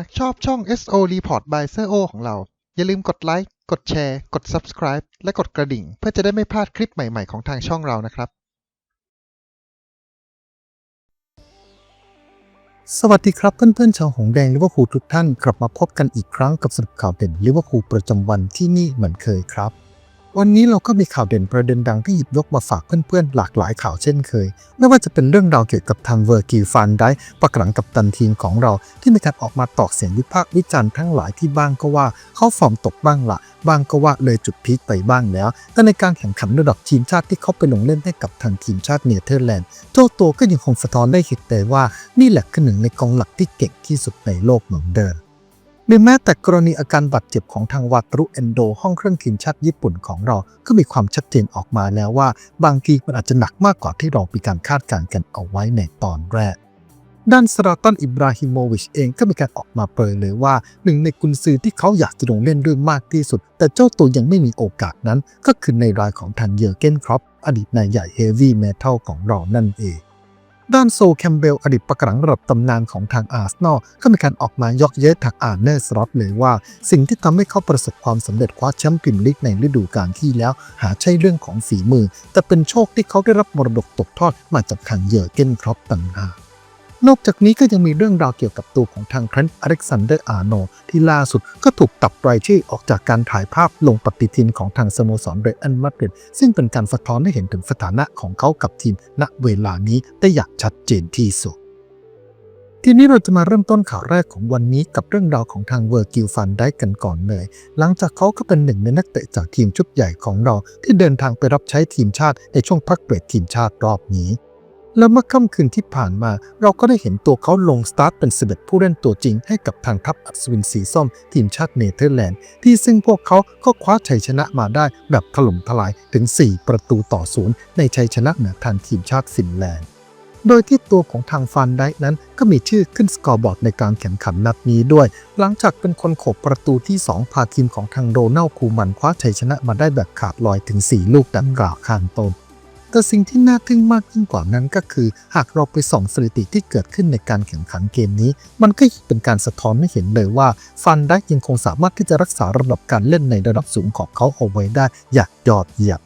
ากชอบช่อง SO Report by s โ o ของเรา อย่าลืมกดไลค์ กดแชร์ กด Subscribe และกดกระดิ่ง เพื่อจะได้ไม่พลาดคลิปใหม่ๆของทางช่องเรานะครับ สวัสดีครับเพื่อนๆชาวหงแดงลิเวอร์พูลทุกท่าน กลับมาพบกันอีกครั้งกับสรุปข่าวเด่นลิเวอร์พูลประจำวันที่นี่เหมือนเคยครับ วันนี้เราก็มีข่าวเด่นประเด็นดังที่หยิบยกมาฝากเพื่อนๆ หลากหลายข่าวเช่นเคย ไม่ว่าจะเป็นเรื่องราวเกี่ยวกับทางเวอร์กิฟันได้ประกหลังกับตันทีมของเรา ที่มีการออกมาตอกเสียงวิพากษ์วิจารณ์ทั้งหลายที่บ้างก็ว่าเขาฟอร์มตกบ้างละบ้างก็ว่าเลยจุดพีคไปบ้างแล้ว แต่ในการแข่งขันระดับทีมชาติที่เขาไปลงเล่นให้กับทางทีมชาติเนเธอร์แลนด์เจ้าตัวก็ยังคงสะท้อนได้เห็นเลยว่านี่แหละคือหนึ่งในกองหลักที่เก่งที่สุดในโลกเหมือนเดิม หรือแม้แต่กรณีอาการบาดเจ็บของทางวาตรุเอนโด ห้องเครื่องทีมชาติญี่ปุ่นของเรา ก็มีความชัดเจนออกมาแล้วว่า บางทีมันอาจจะหนักมากกว่าที่เรามีการคาดการณ์กันเอาไว้ในตอนแรก ด้านสราตันอิบราฮิโมวิชเองก็มีการออกมาเปิดเลยว่า หนึ่งในกุนซือที่เขาอยากจะลงเล่นด้วยมากที่สุด แต่เจ้าตัวยังไม่มีโอกาสนั้น ก็คือในรายของทันเยอร์เกนครอปอดีตนายใหญ่เฮฟวี่เมทัลของเรานั่นเอง ด้านโซแคมเบลอดีตประกังระดับตำนานของทางอาร์เซนอลก็มีการออกมายกเย้ทางอาร์เนอร์สล็อตเลยว่า สิ่งที่ทำให้เขาประสบความสำเร็จคว้าแชมป์พรีเมียร์ลีกในฤดูกาลที่แล้ว หาใช่เรื่องของฝีมือ แต่เป็นโชคที่เขาได้รับมรดกตกทอดมาจากทางเยอร์เกนครอปต่างหาก นอกจากนี้ก็ยังมีเรื่องราวเกี่ยวกับตัวของทางเทรนอเล็กซานเดอร์อาร์โนที่ล่าสุดก็ถูกตัดรายชื่อออกจากการถ่ายภาพลงปฏิทินของทางสโมสรเรอัลมาดริดซึ่งเป็นการสะท้อนให้เห็นถึงสถานะของเขากับทีมณเวลานี้ได้อย่างชัดเจนที่สุดทีนี้เราจะมาเริ่มต้นข่าวแรกของวันนี้กับเรื่องราวของทางเวอร์กิลฟันได้กันก่อนเลย หลังจากเขาก็เป็นหนึ่งในนักเตะจากทีมชุดใหญ่ของเราที่เดินทางไปรับใช้ทีมชาติในช่วงพักเบรกทีมชาติรอบนี้ แล้วเมื่อค่ำคืนที่ผ่านมา เราก็ได้เห็นตัวเขาลงสตาร์ทเป็น11ผู้เล่นตัวจริงให้กับทางทัพอัศวินสีส้มทีมชาติเนเธอร์แลนด์ ที่ซึ่งพวกเขาก็คว้าชัยชนะมาได้แบบถล่มทลายถึง 4 ประตูต่อศูนย์ในชัยชนะเหนือทางทีมชาติฟินแลนด์ โดยที่ตัวของทางฟันได้นั้นก็มีชื่อขึ้นสกอร์บอร์ดในการแข่งขันนัดนี้ด้วย หลังจากเป็นคนโขบประตูที่ 2 พาทีมของทางโดนัลคูมันคว้าชัยชนะมาได้แบบขาดลอยถึง 4 ลูกดังกล่าวข้างต้น แต่สิ่งที่น่าทึ่งมากยิ่งกว่านั้นก็คือ หากเราไปส่องสถิติที่เกิดขึ้นในการแข่งขันเกมนี้ มันก็เป็นการสะท้อนให้เห็นเลยว่า ฟันได้ยังคงสามารถที่จะรักษาระดับการเล่นในระดับสูงของเขาเอาไว้ได้อย่างยอดเยี่ยม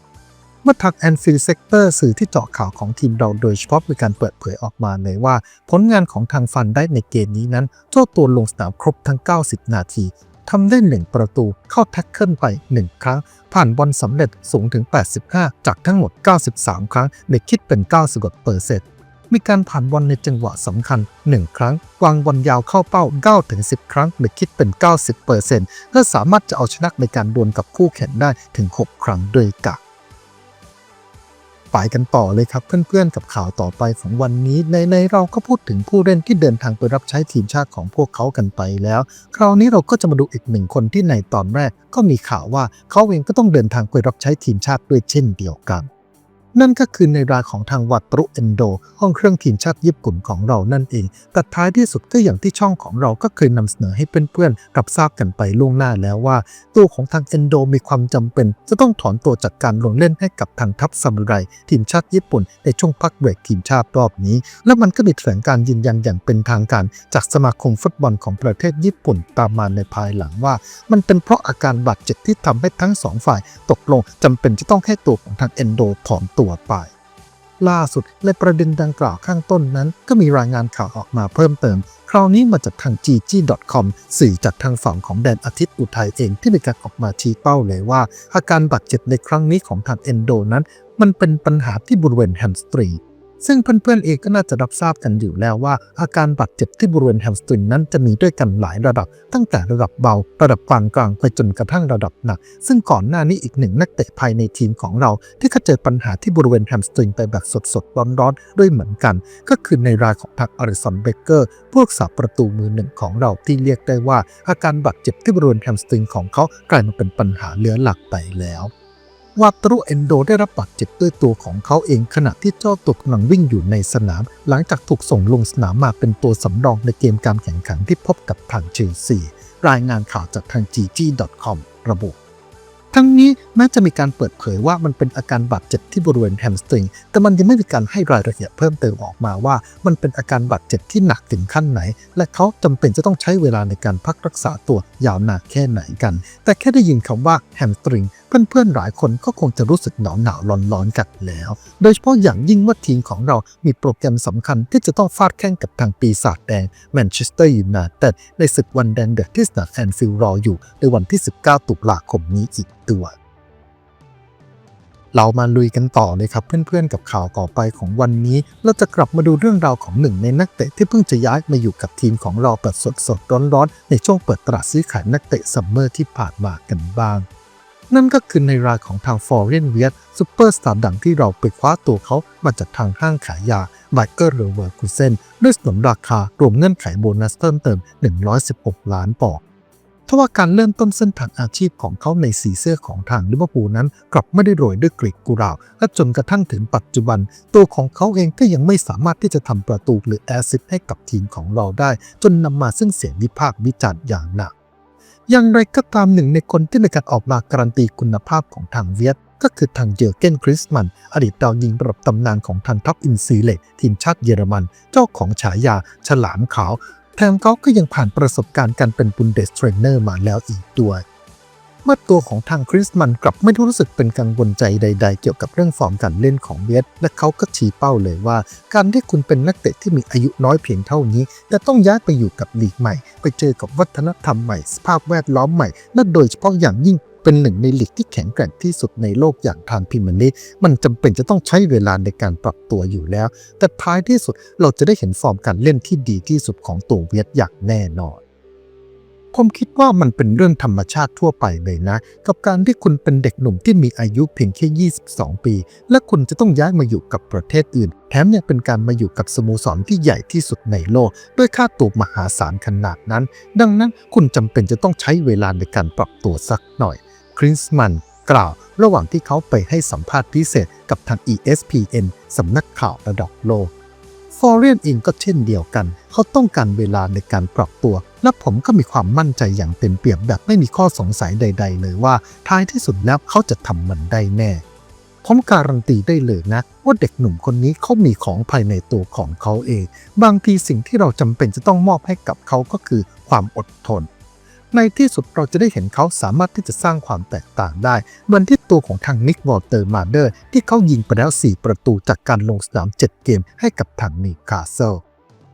เมื่อทางแอนฟิลเซกเตอร์สื่อที่เจาะข่าวของทีมเราโดยเฉพาะมีการเปิดเผยออกมาเลยว่า ผลงานของทางฟันได้ในเกมนี้นั้น เจ้าตัวลงสนามครบทั้ง 90 นาที ทำได้ 1 ประตูเข้าแท็กเกิลไป 1 ครั้ง ผ่านบอลสำเร็จสูงถึง 85 จากทั้งหมด 93 ครั้งในคิดเป็น 90เปอร์เซ็นต์มีการผ่านบอลในจังหวะสำคัญ 1 ครั้ง วางบอลยาวเข้าเป้า9-10 ครั้งหรือคิดเป็น 90เปอร์เซ็นต์และสามารถจะเอาชนะในการดวลกับคู่แข่งได้ถึง 6 ครั้งด้วยกัน ไปกันต่อเลยครับ เพื่อนๆกับข่าวต่อไปของวันนี้ ในในเราก็พูดถึงผู้เล่นที่เดินทางไปรับใช้ทีมชาติของพวกเขากันไปแล้ว คราวนี้เราก็จะมาดูอีกหนึ่งคนที่ในตอนแรก ก็มีข่าวว่าเขาเองก็ต้องเดินทางไปรับใช้ทีมชาติด้วยเช่นเดียวกัน นั่นก็คือในรายของทางวัตรุเอนโด ห้องเครื่องทีมชาติญี่ปุ่นของเรานั่นเอง แต่ท้ายที่สุดก็อย่างที่ช่องของเราก็เคยนำเสนอให้เพื่อนๆรับทราบกันไปล่วงหน้าแล้วว่า ตัวของทางเอนโดมีความจำเป็น จะต้องถอนตัวจากการลงเล่นให้กับทางทัพซามูไรทีมชาติญี่ปุ่น ในช่วงพักเบรกทีมชาติรอบนี้ และมันก็มีแถลงการยืนยันอย่างเป็นทางการ จากสมาคมฟุตบอลของประเทศญี่ปุ่นตามมาในภายหลังว่า มันเป็นเพราะอาการบาดเจ็บที่ทำให้ทั้งสองฝ่าย ตกลงจำเป็นจะต้องให้ตัวของทางเอนโดถอนตัวไป ล่าสุดในประเด็นดังกล่าวข้างต้นนั้น ก็มีรายงานข่าวออกมาเพิ่มเติม คราวนี้มาจากทาง gg.com สื่อจากทางฝั่งของแดนอาทิตย์อุทัยเองที่มีการออกมาชี้เป้าเลยว่า อาการบาดเจ็บในครั้งนี้ของทางเอนโดนั้น มันเป็นปัญหาที่บริเวณแฮมสตรี ซึ่งเพื่อนๆเองก็น่าจะรับทราบกันอยู่แล้วว่า อาการบาดเจ็บที่บริเวณแฮมสตริงนั้นจะมีด้วยกันหลายระดับ ตั้งแต่ระดับเบา ระดับปานกลางไปจนกระทั่งระดับหนัก ซึ่งก่อนหน้านี้อีกหนึ่งนักเตะภายในทีมของเรา ที่เขาเจอปัญหาที่บริเวณแฮมสตริงไปแบบสดๆร้อนๆด้วยเหมือนกัน ก็คือในรายของทางอาริสันเบเกอร์พวกสาประตูมือหนึ่งของเราที่เรียกได้ว่า อาการบาดเจ็บที่บริเวณแฮมสตริงของเขากลายมาเป็นปัญหาเลื้อหลักไปแล้ว วาตรุเอนโดได้รับบาดเจ็บด้วยตัวของเขาเองขณะที่เจ้าตัวกำลังวิ่งอยู่ในสนาม หลังจากถูกส่งลงสนามมาเป็นตัวสำรองในเกมการแข่งขันที่พบกับทางเชลซีรายงานข่าวจากทาง gg.com ระบุทั้งนี้แม้จะมีการเปิดเผยว่ามันเป็นอาการบาดเจ็บที่บริเวณแฮมสตริง แต่มันยังไม่มีการให้รายละเอียดเพิ่มเติมออกมาว่า มันเป็นอาการบาดเจ็บที่หนักถึงขั้นไหน และเขาจำเป็นจะต้องใช้เวลาในการพักรักษาตัวยาวนานแค่ไหนกัน แต่แค่ได้ยินคำว่าแฮมสตริง เพื่อนๆหลายคนก็คงจะรู้สึกหนาวหนาวร้อนร้อนๆกันแล้ว โดยเฉพาะอย่างยิ่งว่าทีมของเรามีโปรแกรมสำคัญที่จะต้องฟาดแข่งกับทางปีศาจแดงแมนเชสเตอร์ยูไนเต็ดในศึกวันแดงเดือดที่สนามแอนฟิลด์รออยู่ในวันที่ 19 ตุลาคมนี้อีกตัวเรามาลุยกันต่อเลยครับเพื่อนๆกับข่าวต่อไปของวันนี้ เราจะกลับมาดูเรื่องราวของหนึ่งในนักเตะที่เพิ่งจะย้ายมาอยู่กับทีมของเราแบบสดๆร้อนๆ ในช่วงเปิดตลาดซื้อขายนักเตะซัมเมอร์ที่ผ่านมากันบ้าง นั่นก็คือในรายของทางฟอร์เรนเวียซูเปอร์สตาร์ดังที่เราไปคว้าตัวเขามาจากทางห้างขายยาไบเกอร์เรเวอร์คูเซนด้วยสนนราคารวมเงื่อนไขโบนัสเพิ่มเติม 116 ล้านปอนด์ทว่าการเริ่มต้นเส้นทางอาชีพของเขาในสีเสื้อของทางลิเวอร์พูลนั้น กลับไม่ได้โรยด้วยกลีบกุหลาบและจนกระทั่งถึงปัจจุบัน ตัวของเขาเองก็ยังไม่สามารถที่จะทำประตูหรือแอสซิสต์ให้กับทีมของเราได้ จนนำมาซึ่งเสียงวิพากษ์วิจารณ์อย่างหนัก อย่างไรก็ตามหนึ่งในคนที่ในการออกมาการันตีคุณภาพของทางเวียด ก็คือทางเยอร์เกนคริสมัน อดีตดาวยิงระดับตำนานของทางท็อปอินซีเล็กทีมชาติเยอรมัน เจ้าของฉายา ฉลามขาว แถมเขาก็ยังผ่านประสบการณ์การเป็นบุนเดสเทรนเนอร์มาแล้วอีกด้วย เมื่อตัวของทางคริสมันกลับไม่ได้รู้สึกเป็นกังวลใจใด ๆ เกี่ยวกับเรื่องฟอร์มการเล่นของเวียดและเขาก็ชี้เป้าเลยว่า การที่คุณเป็นนักเตะที่มีอายุน้อยเพียงเท่านี้ แต่ต้องย้ายไปอยู่กับลีกใหม่ ไปเจอกับวัฒนธรรมใหม่สภาพแวดล้อมใหม่และโดยเฉพาะอย่างยิ่งเป็นหนึ่งในลีกที่แข็งแกร่งที่สุดในโลกอย่างทางพิมยร์ลีกมันจำเป็นจะต้องใช้เวลาในการปรับตัวอยู่แล้ว แต่ท้ายที่สุดเราจะได้เห็นฟอร์มการเล่นที่ดีที่สุดของตัวเวียดอย่างแน่นอน ผมคิดว่ามันเป็นเรื่องธรรมชาติทั่วไปเลยนะ กับการที่คุณเป็นเด็กหนุ่มที่มีอายุเพียงแค่ 22 ปี และคุณจะต้องย้ายมาอยู่กับประเทศอื่น แถมยังเป็นการมาอยู่กับสโมสรที่ใหญ่ที่สุดในโลก ด้วยค่าตัวมหาศาลขนาดนั้น ดังนั้นคุณจำเป็นจะต้องใช้เวลาในการปรับตัวสักหน่อยคริสมันกล่าวระหว่างที่เขาไปให้สัมภาษณ์พิเศษกับทาง ESPN สำนักข่าวระดับโลก ฟอร์เรียนเองก็เช่นเดียวกัน เขาต้องการเวลาในการปรับตัว และผมก็มีความมั่นใจอย่างเต็มเปี่ยมแบบไม่มีข้อสงสัยใด ๆ เลยว่าท้ายที่สุดแล้วเขาจะทำมันได้แน่ผมการันตีได้เลยนะ ว่าเด็กหนุ่มคนนี้เขามีของภายในตัวของเขาเอง บางทีสิ่งที่เราจำเป็นจะต้องมอบให้กับเขาก็คือความอดทน ในที่สุดเราจะได้เห็นเขาสามารถที่จะสร้างความแตกต่างได้เหมือนที่ตัวของทางนิกวอลเตอร์มาเดอร์ที่เขายิงไปแล้ว 4 ประตูจากการลงสนาม 7 เกมให้กับทางนิวคาสเซิล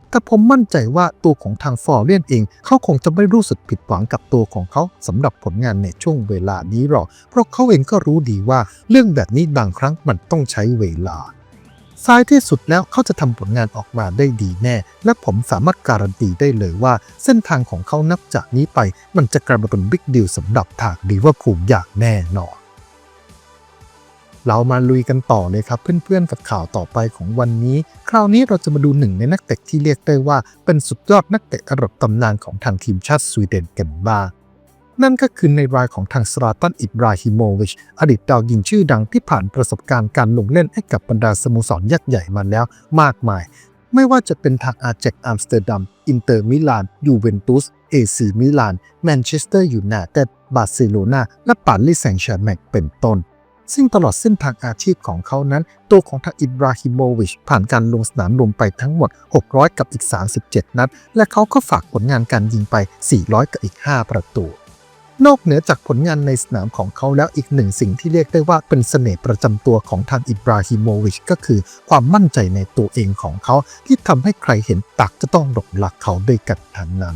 แต่ผมมั่นใจว่าตัวของทางฟอร์เรียนเองเขาคงจะไม่รู้สึกผิดหวังกับตัวของเขาสำหรับผลงานในช่วงเวลานี้หรอก เพราะเขาเองก็รู้ดีว่าเรื่องแบบนี้บางครั้งมันต้องใช้เวลา ท้ายที่สุดแล้วเขาจะทำผลงานออกมาได้ดีแน่ และผมสามารถการันตีได้เลยว่า เส้นทางของเขานับจากนี้ไป มันจะกลายมาเป็นบิ๊กดีลสำหรับทางดีว่าคูมอย่างแน่นอนเรามาลุยกันต่อเลยครับเพื่อนๆกับข่าวต่อไปของวันนี้ คราวนี้เราจะมาดูหนึ่งในนักเตะที่เรียกได้ว่า เป็นสุดยอดนักเตะระดับตำนานของทางทีมชาติสวีเดนกันบ้าง นั่นก็คือในรายของทางสลาตันอิบราฮิโมวิช อดีตดาวยิงชื่อดังที่ผ่านประสบการณ์การลงเล่นให้กับบรรดาสโมสรยักษ์ใหญ่มาแล้วมากมาย ไม่ว่าจะเป็นทางอาเจกอัมสเตอร์ดัม อินเตอร์มิลาน ยูเวนตุส เอซีมิลาน แมนเชสเตอร์ยูไนเต็ด บาร์เซโลนาและปารีสแซงต์แชร์แมงเป็นต้นซึ่งตลอดเส้นทางอาชีพของเขานั้น ตัวของทางอิบราฮิโมวิช ผ่านการลงสนามรวมไปทั้งหมด 600 กับอีก 37 นัด และเขาก็ฝากผลงานการยิงไป 400 กับอีก 5 ประตู นอกเหนือจากผลงานในสนามของเขาแล้วอีกหนึ่งสิ่งที่เรียกได้ว่าเป็นเสน่ห์ประจำตัวของทางอิบราฮิโมวิชก็คือความมั่นใจในตัวเองของเขา ที่ทำให้ใครเห็นตักจะต้องหลงรักเขาด้วยกันทั้งนั้น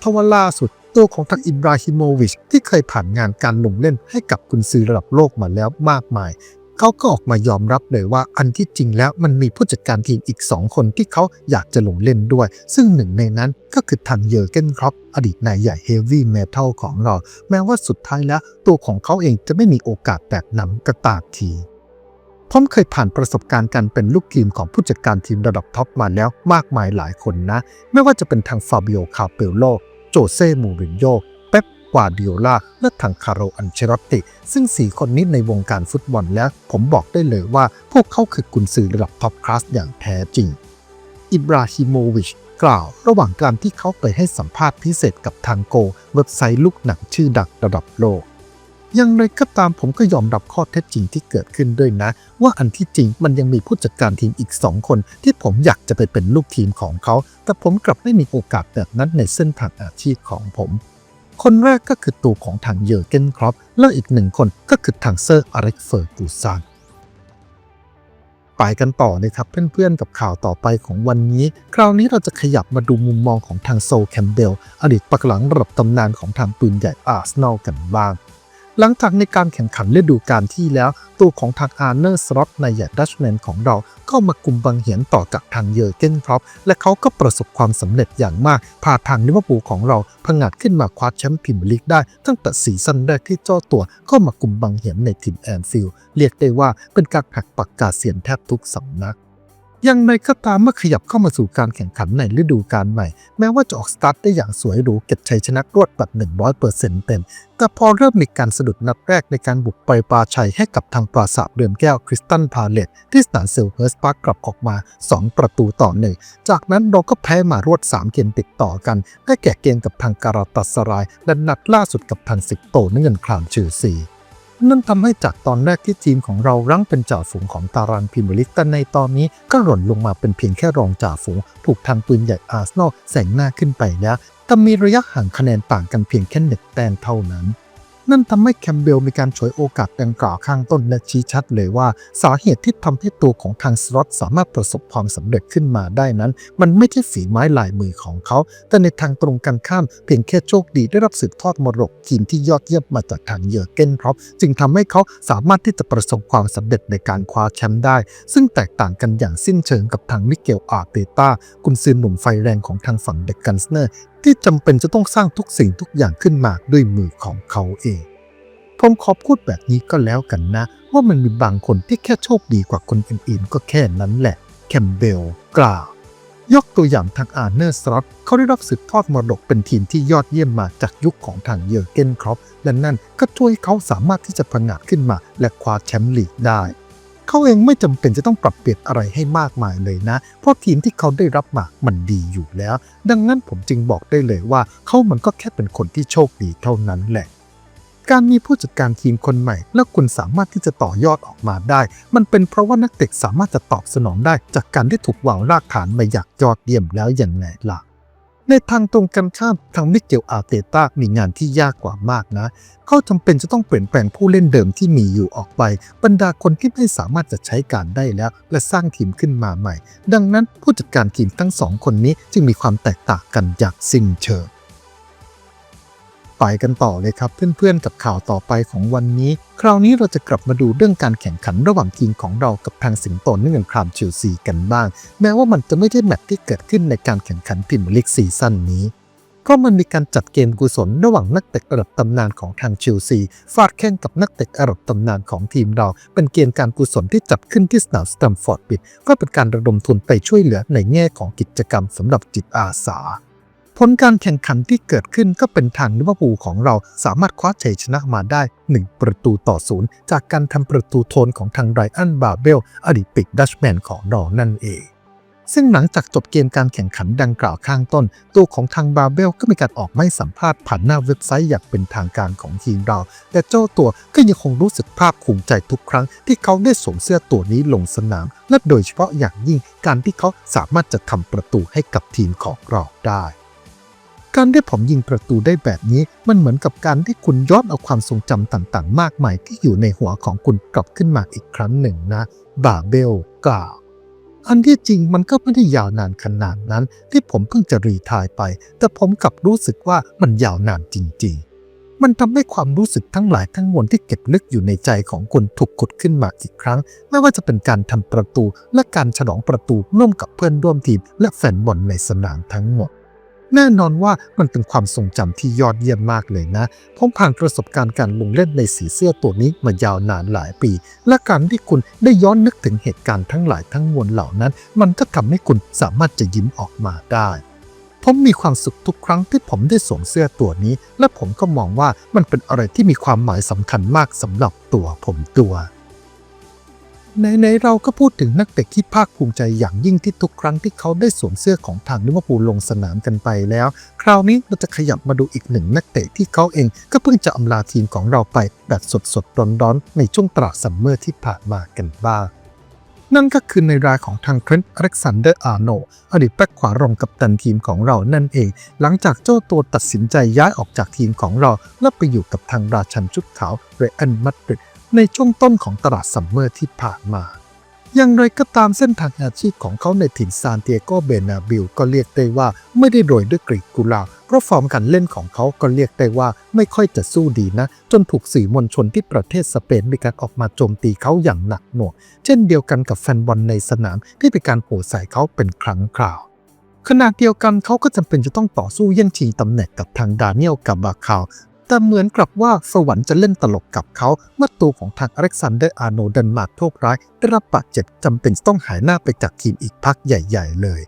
ทว่าล่าสุดตัวของทางอิบราฮิโมวิชที่เคยผ่านงานการลงเล่นให้กับกุนซือระดับโลกมาแล้วมากมาย เขาก็ออกมายอมรับเลยว่าอันที่จริงแล้วมันมีผู้จัดการทีมอีก 2 คนที่เขาอยากจะลงเล่นด้วย ซึ่งหนึ่งในนั้นก็คือทางเยอร์เกนครอปอดีตนายใหญ่เฮฟวี่เมทัลของเรา แม้ว่าสุดท้ายแล้วตัวของเขาเองจะไม่มีโอกาสแบบนั้นก็ตามทีผมเคยผ่านประสบการณ์การเป็นลูกทีมของผู้จัดการทีมระดับท็อปมาแล้วมากมายหลายคนนะ ไม่ว่าจะเป็นทางฟาบิโอคาเปโลโจเซ่มูรินโญ่ กวาดิโอลาและทางคาร์โรอันเชลอตติ ซึ่ง 4 คนนี้ในวงการฟุตบอลแล้ว ผมบอกได้เลยว่าพวกเขาคือกุนซือระดับท็อปคลาสอย่างแท้จริง อิบราฮิโมวิชกล่าว ระหว่างการที่เขาไปให้สัมภาษณ์พิเศษกับทางโก เว็บไซต์ลูกหนังชื่อดังระดับโลกอย่างไรก็ตามผมก็ยอมรับข้อเท็จจริงที่เกิดขึ้นด้วยนะ ว่าอันที่จริงมันยังมีผู้จัดการทีมอีกสองคน ที่ผมอยากจะไปเป็นลูกทีมของเขา แต่ผมกลับไม่มีโอกาสแบบนั้นในเส้นทางอาชีพของผม คนแรกก็คือตัวของทางเยอร์เกนครอปและอีกหนึ่งคนก็คือทางเซอร์อเล็กเฟอร์กูซานไปกันต่อนะครับเพื่อนๆกับข่าวต่อไปของวันนี้ คราวนี้เราจะขยับมาดูมุมมองของทางโซลแคมเบล อดีตปักหลังระดับตำนานของทางปืนใหญ่อาร์เซนอลกันบ้าง หลังจากในการแข่งขันฤดูกาลที่แล้ว ตัวของทางอาร์เนอร์สล็อตในใหญ่ดัชแมนของเราก็มากุมบังเหียนต่อจากทางเยอร์เกนครอปและเขาก็ประสบความสำเร็จอย่างมากพาทางลิเวอร์พูลของเราพังอาจขึ้นมาคว้าแชมป์พรีเมียร์ลีกได้ตั้งแต่ซีซั่นแรกที่เจ้าตัวก็มากุมบังเหียนในทีมแอนฟิลด์เรียกได้ว่าเป็นการหักปากกาเสียนแทบทุกสำนัก ย่างไรก็ตามเมื่อขยับเข้ามาสู่การแข่งขันในฤดูกาลใหม่ แม้ว่าจะออกสตาร์ทได้อย่างสวยหรูเก็บชัยชนะรวดแบบ 100%เต็ม แต่พอเริ่มมีการสะดุดนัดแรกในการบุกไปปาชัยให้กับทางปราสาทเรือนแก้วคริสตันพาเลตที่สนามเซลเฮิร์สปาร์กกลับออกมา 2 ประตูต่อหนึ่งจากนั้นเราก็แพ้มารวด 3 เกมติดต่อกันได้แก่เกมกับทางการาตัสราย และนัดล่าสุดกับทางสิกโตเงินครามชื่อซี นั่นทำให้จากตอนแรกที่ทีมของเรารั้งเป็นจ่าฝูงของตารางพรีเมียร์ลีกแต่ในตอนนี้ก็หล่นลงมาเป็นเพียงแค่รองจ่าฝูง ถูกทางปืนใหญ่อาร์เซนอลแสงหน้าขึ้นไปแล้วแต่มีระยะห่างคะแนนต่างกันเพียงแค่หนึ่งแต้มเท่านั้น นั่นทำให้แคมเบลมีการฉวยโอกาสดังกล่าวข้างต้นและชี้ชัดเลยว่า สาเหตุที่ทำให้ตัวของทางสล็อตสามารถประสบความสำเร็จขึ้นมาได้นั้น มันไม่ใช่ฝีไม้ลายมือของเขา แต่ในทางตรงกันข้ามเพียงแค่โชคดีได้รับสืบทอดมรดกทีมที่ยอดเยี่ยมมาจากทางเยอร์เกนครอปจึงทำให้เขาสามารถที่จะประสบความสำเร็จในการคว้าแชมป์ได้ ซึ่งแตกต่างกันอย่างสิ้นเชิงกับทางมิเกลอาร์เตต้ากุนซือหนุ่มไฟแรงของทางฝั่งเด็กกันสเนอร์ที่จำเป็นจะต้องสร้างทุกสิ่งทุกอย่างขึ้นมาด้วยมือของเขาเอง ผมขอพูดแบบนี้ก็แล้วกันนะ ว่ามันมีบางคนที่แค่โชคดีกว่าคนอื่นๆก็แค่นั้นแหละ แคมเบลกล่าวยกตัวอย่างทางอาร์เนอร์สล็อตเขาได้รับสืบทอดมรดกเป็นทีมที่ยอดเยี่ยมมาจากยุคของทางเยอร์เกนครอปและนั่นก็ช่วยให้เขาสามารถที่จะพังาจขึ้นมา และคว้าแชมป์ลีกได้ เขาเองไม่จำเป็นจะต้องปรับเปลี่ยนอะไรให้มากมายเลยนะ เพราะทีมที่เขาได้รับมามันดีอยู่แล้ว ดังนั้นผมจึงบอกได้เลยว่าเขามันก็แค่เป็นคนที่โชคดีเท่านั้นแหละการมีผู้จัดการทีมคนใหม่ แล้วคุณสามารถที่จะต่อยอดออกมาได้ มันเป็นเพราะว่านักเตะสามารถจะตอบสนองได้ จากการที่ถูกวางรากฐานมาอย่างยอดเยี่ยมแล้วอย่างไงล่ะ ในทางตรงกันข้ามทางมิเกลอาร์เตต้ามีงานที่ยากกว่ามากนะ เขาจำเป็นจะต้องเปลี่ยนแปลงผู้เล่นเดิมที่มีอยู่ออกไป บรรดาคนที่ไม่สามารถจะใช้การได้แล้ว และสร้างทีมขึ้นมาใหม่ ดังนั้นผู้จัดการทีมทั้งสองคนนี้จึงมีความแตกต่างกันอย่างสิ้นเชิง ไปกันต่อเลยครับเพื่อนๆกับข่าวต่อไปของวันนี้ คราวนี้เราจะกลับมาดูเรื่องการแข่งขันระหว่างทีมของเรากับทางสิงโตเนื่องครามเชลซีกันบ้าง แม้ว่ามันจะไม่ใช่แมตช์ที่เกิดขึ้นในการแข่งขันพรีเมียร์ลีกซีซั่นนี้เพราะมันมีการจัดเกมกุศลระหว่างนักเตะระดับตำนานของทางเชลซีฟาดแข่งกับนักเตะระดับตำนานของทีมเรา เป็นเกมการกุศลที่จัดขึ้นที่สนามสแตมฟอร์ดบิดก็เป็นการระดมทุนไปช่วยเหลือในแง่ของกิจกรรมสำหรับจิตอาสา ผลการแข่งขันที่เกิดขึ้นก็เป็นทางลิเวอร์พูลของเราสามารถคว้าชัยชนะมาได้ 1 ประตูต่อศูนย์จากการทำประตูโทนของทางไรอันบาเบล อดีตปิกดัชแมนของเรานั่นเอง ซึ่งหลังจากจบเกมการแข่งขันดังกล่าวข้างต้น ตัวของทางบาเบลก็มีการออกไม่สัมภาษณ์ผ่านหน้าเว็บไซต์อย่างเป็นทางการของทีมเรา แต่เจ้าตัวก็ยังคงรู้สึกภาคภูมิใจทุกครั้งที่เขาได้สวมเสื้อตัวนี้ลงสนาม และโดยเฉพาะอย่างยิ่งการที่เขาสามารถจะทำประตูให้กับทีมของเราได้ การที่ผมยิงประตูได้แบบนี้ มันเหมือนกับการที่คุณย้อนเอาความทรงจำต่างๆ มากมายที่อยู่ในหัวของคุณกลับขึ้นมาอีกครั้งหนึ่งนะ บาเบลกล่าวอันที่จริงมันก็ไม่ได้ยาวนานขนาดนั้น ที่ผมเพิ่งจะรีทายไป แต่ผมกลับรู้สึกว่ามันยาวนานจริงๆ มันทำให้ความรู้สึกทั้งหลายทั้งมวลที่เก็บลึกอยู่ในใจของคุณถูกขุดขึ้นมาอีกครั้ง ไม่ว่าจะเป็นการทำประตูและการฉลองประตูร่วมกับเพื่อนร่วมทีมและแฟนบอลในสนามทั้งหมด แน่นอนว่ามันเป็นความทรงจำที่ยอดเยี่ยมมากเลยนะ ผมผ่านประสบการณ์การลงเล่นในสีเสื้อตัวนี้มายาวนานหลายปี และการที่คุณได้ย้อนนึกถึงเหตุการณ์ทั้งหลายทั้งมวลเหล่านั้น มันก็ทำให้คุณสามารถจะยิ้มออกมาได้ ผมมีความสุขทุกครั้งที่ผมได้สวมเสื้อตัวนี้ และผมก็มองว่ามันเป็นอะไรที่มีความหมายสำคัญมากสำหรับตัวผมตัว ในๆเราก็พูดถึงนักเตะที่ภาคภูมิใจอย่างยิ่งที่ทุกครั้งที่เขาได้สวมเสื้อของทางลิเวอร์พูลลงสนามกันไปแล้ว คราวนี้เราจะขยับมาดูอีกหนึ่งนักเตะที่เขาเองก็เพิ่งจะอำลาทีมของเราไปแบบสดๆร้อนๆในช่วงตลาดซัมเมอร์ที่ผ่านมากันบ้างนั่นก็คือในรายของทางเทรนต์อเล็กซานเดอร์อาร์โนอดีตแบ็คขวารองกัปตันทีมของเรานั่นเอง หลังจากเจ้าตัวตัดสินใจย้ายออกจากทีมของเรา และไปอยู่กับทางราชันชุดขาวเรอันมาดริด ในช่วงต้นของตลาดซัมเมอร์ที่ผ่านมา อย่างไรก็ตามเส้นทางอาชีพของเขาในถิ่นซานเตียโกเบนาบิลก็เรียกได้ว่าไม่ได้โรยด้วยกรีกกุหลาบเพราะฟอร์มการเล่นของเขาก็เรียกได้ว่าไม่ค่อยจะสู้ดีนะ จนถูกสื่อมวลชนที่ประเทศสเปนมีการออกมาโจมตีเขาอย่างหนักหน่วง เช่นเดียวกันกับแฟนบอลในสนามที่เป็นการโห่ใส่เขาเป็นครั้งคราวขณะเดียวกันเขาก็จำเป็นจะต้องต่อสู้แย่งชิงตำแหน่งกับทางดานิเอลกับบาคาว แต่เหมือนกลับว่าสวรรค์จะเล่นตลกกับเขา เมื่อตัวของทางอเล็กซานเดอร์อาโนเดนมาร์กโชคร้าย ได้รับบาดเจ็บจำเป็นต้องหายหน้าไปจากทีมอีกพักใหญ่ ๆ เลย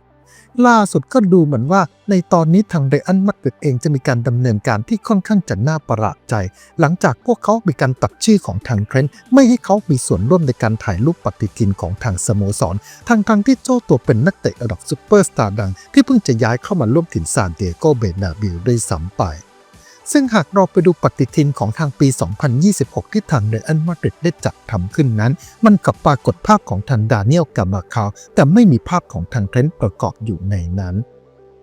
ล่าสุดก็ดูเหมือนว่าในตอนนี้ทางเรอันมัดริดเองจะมีการดำเนินการที่ค่อนข้างจะน่าประหลาดใจ หลังจากพวกเขามีการตัดชื่อของทางเทรนต์ไม่ให้เขามีส่วนร่วมในการถ่ายรูปปฏิทินของทางสโมสรทางทางที่เจ้าตัวเป็นนักเตะระดับซูเปอร์สตาร์ดัง ที่เพิ่งจะย้ายเข้ามาร่วมถิ่นซานเดียโกเบนาบิลได้วยซ้ำไป ซึ่งหากเราไปดูปฏิทินของทางปี 2026 ที่ทางเรอัลมาดริดได้จัดทำขึ้นนั้น มันกับปรากฏภาพของทางดานิเอลกับบาคาวแต่ไม่มีภาพของทางเทรนต์ประกอบอยู่ในนั้น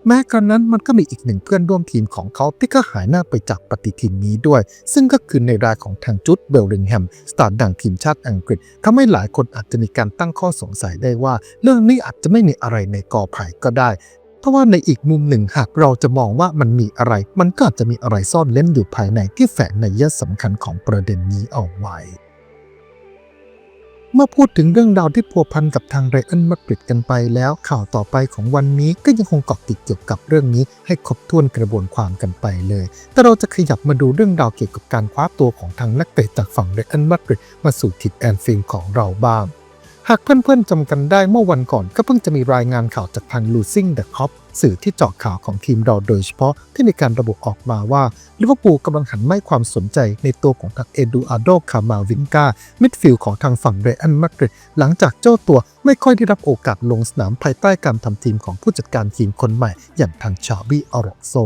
แม้กระนั้นมันก็มีอีกหนึ่งเพื่อนร่วมทีมของเขาที่ก็หายหน้าไปจากปฏิทินนี้ด้วย ซึ่งก็คือในรายของทางจุดเบลลิงแฮมสตาร์ดังทีมชาติอังกฤษทำให้หลายคนอาจจะมีการตั้งข้อสงสัยได้ว่า เรื่องนี้อาจจะไม่มีอะไรในกอไผ่ก็ได้ ราะว่าในอีกมุมหนึ่งหากเราจะมองว่ามันมีอะไร มันก็อาจจะมีอะไรซ่อนเล่นอยู่ภายในที่แฝงในยยสำคัญของประเด็นนี้เอาไว้เมื่อพูดถึงเรื่องราวที่พัวพันกับทางไรอันมาดริดกันไปแล้ว ข่าวต่อไปของวันนี้ก็ยังคงเกาะติดเกี่ยวกับเรื่องนี้ ให้ครบถ้วนกระบวนความกันไปเลย แต่เราจะขยับมาดูเรื่องราวเกี่ยวกับการคว้าตัวของทางนักเตะจากฝั่งไรอันมาดริดมาสู่ทิดแอนฟิลของเราบ้าง หากเพื่อนๆจำกันได้เมื่อวันก่อนก็เพิ่งจะมีรายงานข่าวจากทาง Losing the Cop สื่อที่เจาะข่าวของทีมเราโดยเฉพาะที่มีการระบุออกมาว่าลิเวอร์พูลกำลังหันไม่ความสนใจในตัวของทางเอดูอาร์โดคามาวินกามิดฟิลด์ของทางฝั่งเรอันมาดริดหลังจากเจ้าตัวไม่ค่อยได้รับโอกาสลงสนามภายใต้การทำทีมของผู้จัดการทีมคนใหม่ อย่างทางชาบี้อารอกโซ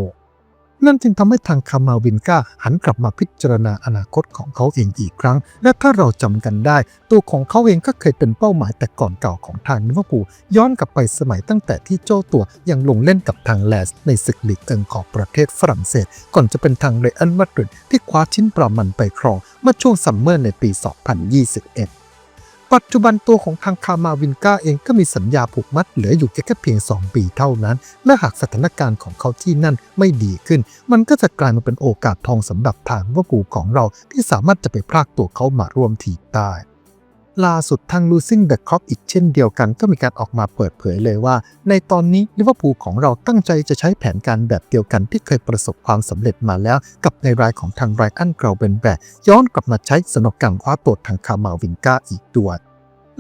นั่นจึงทำให้ทางคามาวินกาหันกลับมาพิจารณาอนาคตของเขาเองอีกครั้ง และถ้าเราจำกันได้ ตัวของเขาเองก็เคยเป็นเป้าหมายแต่ก่อนเก่าของทางลิเวอร์พูลย้อนกลับไปสมัยตั้งแต่ที่เจ้าตัวยังลงเล่นกับทางแลสในศึกลีกเอิงของประเทศฝรั่งเศส ก่อนจะเป็นทางเรอัลมาดริดที่คว้าชิ้นปรามันไปครองเมื่อช่วงซัมเมอร์ในปี 2021 ปัจจุบันตัวของทางคามาวินกาเองก็มีสัญญาผูกมัดเหลืออยู่แค่เพียง 2 ปีเท่านั้น และหากสถานการณ์ของเขาที่นั่นไม่ดีขึ้น มันก็จะกลายมาเป็นโอกาสทองสำหรับทางลิเวอร์พูลของเราที่สามารถจะไปพรากตัวเขามาร่วมทีมได้ ล่าสุดทาง Losing the Cop อีกเช่นเดียวกันก็มีการออกมาเปิดเผยเลยว่า ในตอนนี้ลิเวอร์พูลของเราตั้งใจจะใช้แผนการแบบเดียวกันที่เคยประสบความสำเร็จมาแล้ว กับในรายของทางไรอันเกราเบนแบกย้อนกลับมาใช้สนกการคว้าตัวทางคามาวินกาอีกด้วย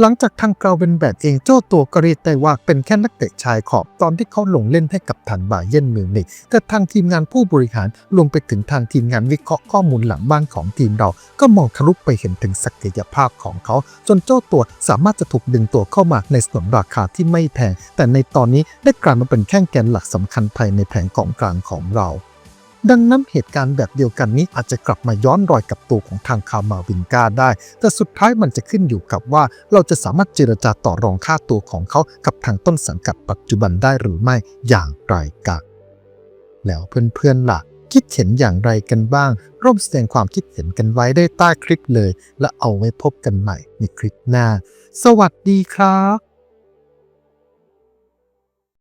หลังจากทางกราเบนแบกเองเจ้าตัวก็เรียกได้ว่าเป็นแค่นักเตะชายขอบตอนที่เขาลงเล่นให้กับทางบาเยนมิวนิกแต่ทางทีมงานผู้บริหารรวมไปถึงทางทีมงานวิเคราะห์ข้อมูลหลังบ้านของทีมเรา ก็มองทะลุไปเห็นถึงศักยภาพของเขา จนเจ้าตัวสามารถจะถูกดึงตัวเข้ามาในสนนราคาที่ไม่แพงแต่ในตอนนี้ได้กลายมาเป็นแข้งแกนหลักสำคัญภายในแผงกองกลางของเรา ดังนั้นเหตุการณ์แบบเดียวกันนี้อาจจะกลับมาย้อนรอยกับตัวของทางคามาวินกาได้ แต่สุดท้ายมันจะขึ้นอยู่กับว่า เราจะสามารถเจรจาต่อรองค่าตัวของเขากับทางต้นสังกัดปัจจุบันได้หรือไม่อย่างไรกันแล้วเพื่อนๆล่ะคิดเห็นอย่างไรกันบ้าง ร่วมแสดงความคิดเห็นกันไว้ได้ใต้คลิปเลย และเอาไว้พบกันใหม่ในคลิปหน้า สวัสดีครับ